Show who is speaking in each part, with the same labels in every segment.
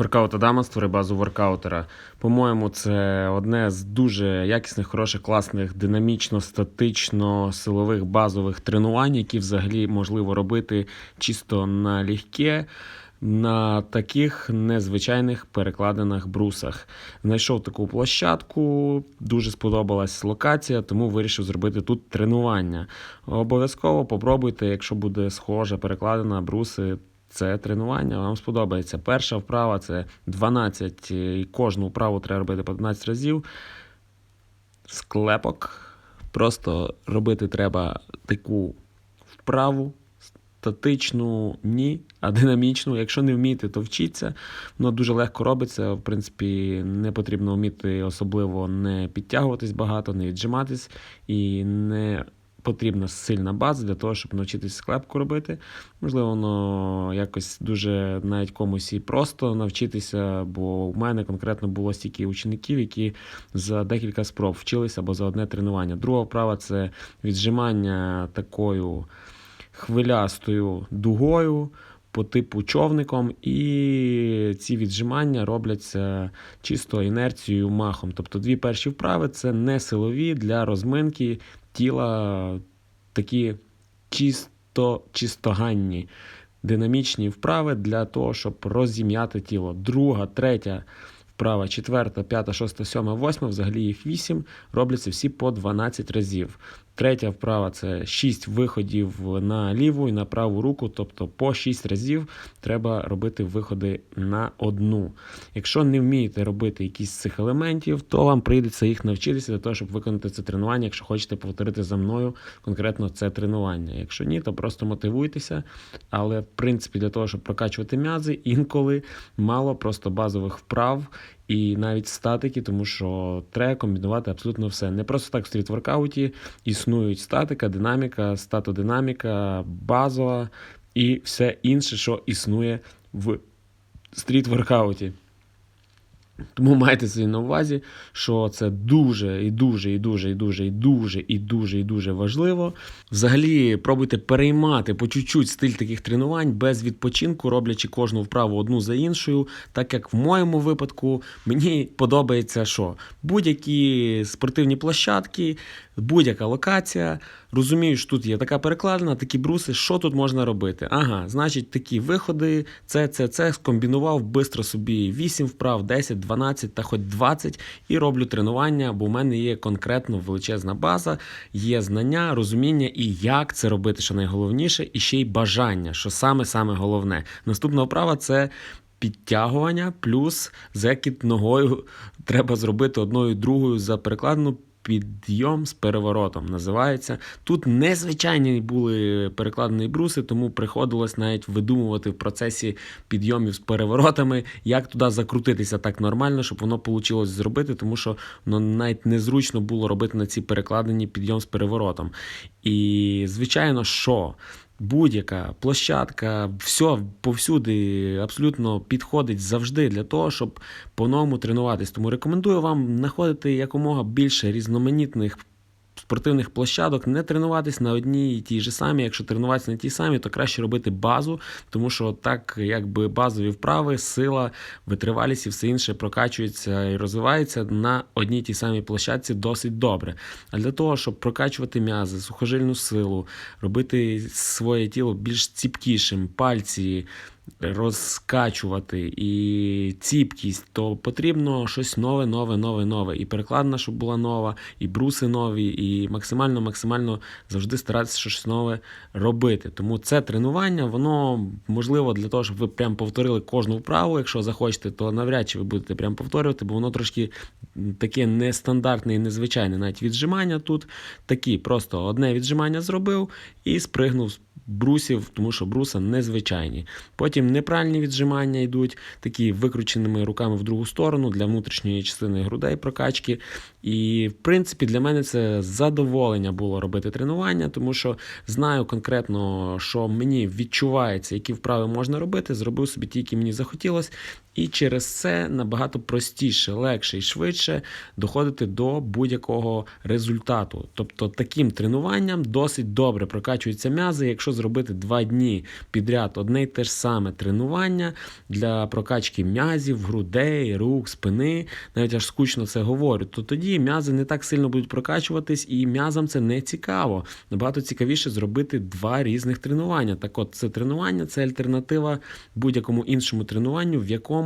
Speaker 1: Воркаут Адама створи базу воркаутера. По-моєму, це одне з дуже якісних, хороших, класних, динамічно, статично силових базових тренувань, які взагалі можливо робити чисто на легке, на таких незвичайних перекладених брусах. Знайшов таку площадку, дуже сподобалась локація, тому вирішив зробити тут тренування. Обов'язково попробуйте, якщо буде схожа перекладена бруси. Це тренування вам сподобається. Перша вправа це 12, і кожну вправу треба робити по 12 разів. Склепок. Просто робити треба таку вправу, статичну ні, а динамічну. Якщо не вмієте, то вчіться. Воно дуже легко робиться. В принципі, не потрібно вміти особливо не підтягуватись багато, не віджиматись і не потрібна сильна база для того, щоб навчитись склепку робити. Можливо, воно якось дуже навіть комусь і просто навчитися, бо в мене конкретно було стільки учеників, які за декілька спроб вчилися або за одне тренування. Друга вправа це віджимання такою хвилястою дугою. По типу човником, і ці віджимання робляться чисто інерцією махом. Тобто дві перші вправи це не силові для розминки тіла, такі чисто чистоганні, динамічні вправи для того, щоб розім'яти тіло. Друга, третя вправа, четверта, п'ята, шоста, сьома, восьма, взагалі їх вісім, робляться всі по 12 разів. Третя вправа це 6 виходів на ліву і на праву руку, тобто по 6 разів треба робити виходи на одну. Якщо не вмієте робити якісь з цих елементів, то вам прийдеться їх навчитися для того, щоб виконати це тренування, якщо хочете повторити за мною конкретно це тренування. Якщо ні, то просто мотивуйтеся. Але в принципі для того, щоб прокачувати м'язи, інколи мало просто базових вправ. І навіть статики, тому що треба комбінувати абсолютно все. Не просто так в стріт-воркауті існують статика, динаміка, статодинаміка, базова і все інше, що існує в стріт-воркауті. Тому майте собі на увазі, що це дуже і дуже, і дуже, і дуже, і дуже, і дуже, і дуже важливо. Взагалі, пробуйте переймати по чуть-чуть стиль таких тренувань без відпочинку, роблячи кожну вправу одну за іншою. Так як в моєму випадку мені подобається, що будь-які спортивні площадки, будь-яка локація. Розумію, що тут є така перекладина, такі бруси, що тут можна робити? Ага, значить, такі виходи, це, це, це скомбінував бистро собі 8 вправ, 10, 12 та хоч 20 і роблю тренування, бо в мене є конкретно величезна база, є знання, розуміння і як це робити, що найголовніше, і ще й бажання, що саме-саме головне. Наступна вправа це. Підтягування плюс закид ногою треба зробити одною другою за перекладину підйом з переворотом називається. Тут незвичайні були перекладені бруси, тому приходилось навіть видумувати в процесі підйомів з переворотами, як туди закрутитися так нормально, щоб воно вийшло зробити, тому що воно навіть незручно було робити на ці перекладені підйом з переворотом. І, звичайно, що. Будь-яка площадка, все повсюди абсолютно підходить завжди для того, щоб по-новому тренуватись. Тому рекомендую вам знаходити якомога більше різноманітних спортивних площадок, не тренуватись на одній і тій же самі. Якщо тренуватися на тій самі, то краще робити базу, тому що так, якби базові вправи, сила, витривалість і все інше прокачується і розвивається на одній тій самій площадці досить добре. А для того, щоб прокачувати м'язи, сухожильну силу, робити своє тіло більш ціпкішим, пальці розкачувати і ціпкість, то потрібно щось нове, нове, нове, нове. І перекладна, щоб була нова, і бруси нові, і максимально, максимально завжди старатися щось нове робити. Тому це тренування, воно можливо для того, щоб ви прям повторили кожну вправу. Якщо захочете, то навряд чи ви будете прям повторювати, бо воно трошки таке нестандартне і незвичайне. Навіть віджимання тут такі. Просто одне віджимання зробив і спригнув з брусів, тому що бруса незвичайні. Потім неправильні віджимання йдуть, такі викрученими руками в другу сторону для внутрішньої частини грудей прокачки. І, в принципі, для мене це задоволення було робити тренування, тому що знаю конкретно, що мені відчувається, які вправи можна робити. Зробив собі ті, які мені захотілося. І через це набагато простіше, легше і швидше доходити до будь-якого результату. Тобто таким тренуванням досить добре прокачуються м'язи, якщо зробити два дні підряд одне й те ж саме тренування для прокачки м'язів, грудей, рук, спини, навіть аж скучно це говорю, то тоді м'язи не так сильно будуть прокачуватись, і м'язам це не цікаво. Набагато цікавіше зробити два різних тренування. Так от, це тренування це альтернатива будь-якому іншому тренуванню, в якому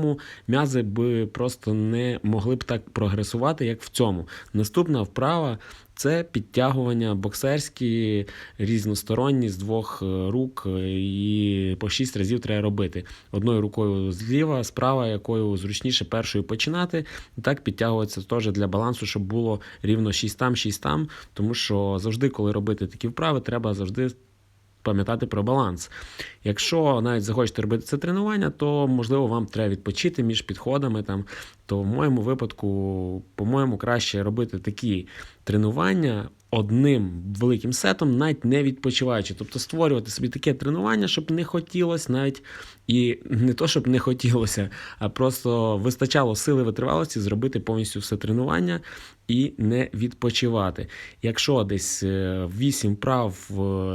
Speaker 1: м'язи би просто не могли б так прогресувати, як в цьому. Наступна вправа це підтягування боксерські, різносторонні з двох е, рук, е, і по шість разів треба робити. Одною рукою зліва, справа, якою зручніше першою починати. Так підтягуватися теж для балансу, щоб було рівно 6 там, 6 там. Тому що завжди, коли робити такі вправи, треба завжди. Пам'ятати про баланс. Якщо навіть захочете робити це тренування, то можливо вам треба відпочити між підходами. Там, То в моєму випадку, по-моєму, краще робити такі тренування одним великим сетом, навіть не відпочиваючи. Тобто створювати собі таке тренування, щоб не хотілося навіть і не то, щоб не хотілося, а просто вистачало сили витривалості зробити повністю все тренування і не відпочивати. Якщо десь 8 прав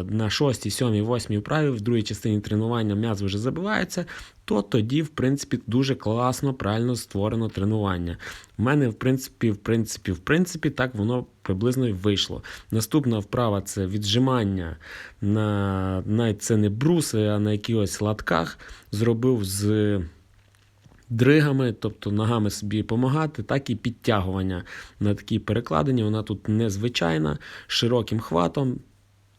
Speaker 1: на 6, 7, 8 вправі в другій частині тренування м'яз вже забивається, то тоді, в принципі, дуже класно, правильно створено тренування. У мене, в принципі, в принципі, в принципі, так воно приблизно і вийшло. Наступна вправа це віджимання на навіть це не бруси, а на якихось латках. Зробив з. Дригами, тобто ногами собі допомагати, так і підтягування на такі перекладені, Вона тут незвичайна, широким хватом.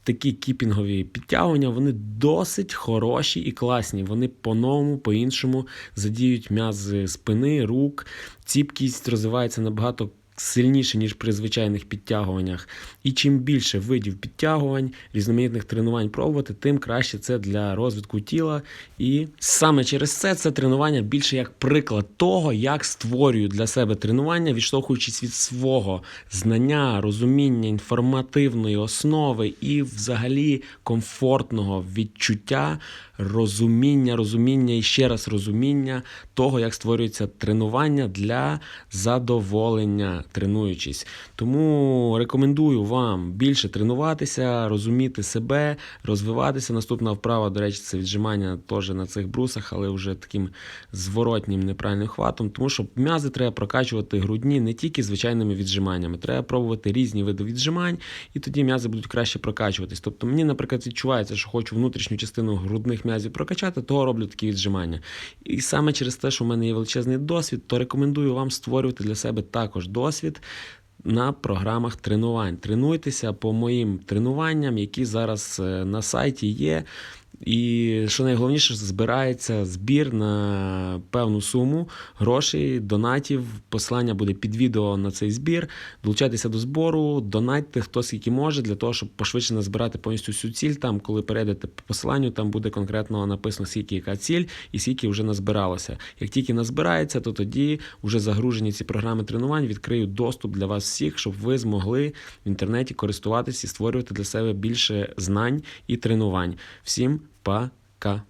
Speaker 1: Такі кіпінгові підтягування, вони досить хороші і класні. Вони по-новому, по-іншому задіють м'язи спини, рук, ціпкість розвивається набагато сильніше, ніж при звичайних підтягуваннях. І чим більше видів підтягувань, різноманітних тренувань пробувати, тим краще це для розвитку тіла. І саме через це це тренування більше як приклад того, як створюю для себе тренування, відштовхуючись від свого знання, розуміння, інформативної основи і взагалі комфортного відчуття. Розуміння, розуміння і ще раз розуміння того, як створюється тренування для задоволення тренуючись. Тому рекомендую вам більше тренуватися, розуміти себе, розвиватися. Наступна вправа, до речі, це віджимання теж на цих брусах, але вже таким зворотнім неправильним хватом. Тому що м'язи треба прокачувати грудні не тільки звичайними віджиманнями. Треба пробувати різні види віджимань, і тоді м'язи будуть краще прокачуватись. Тобто мені, наприклад, відчувається, що хочу внутрішню частину грудних м'язів прокачати, того роблю такі віджимання. І саме через те, що в мене є величезний досвід, то рекомендую вам створювати для себе також досвід. На програмах тренувань. Тренуйтеся по моїм тренуванням, які зараз е, на сайті є. І що найголовніше, збирається збір на певну суму грошей, донатів. Посилання буде під відео на цей збір. Долучайтеся до збору, донатьте хто скільки може, для того, щоб пошвидше назбирати повністю всю ціль. Там, коли перейдете по посиланню, там буде конкретно написано, скільки яка ціль і скільки вже назбиралося. Як тільки назбирається, то тоді вже загружені ці програми тренувань відкриють доступ для вас всіх, щоб ви змогли в інтернеті користуватися і створювати для себе більше знань і тренувань. Всім Пока.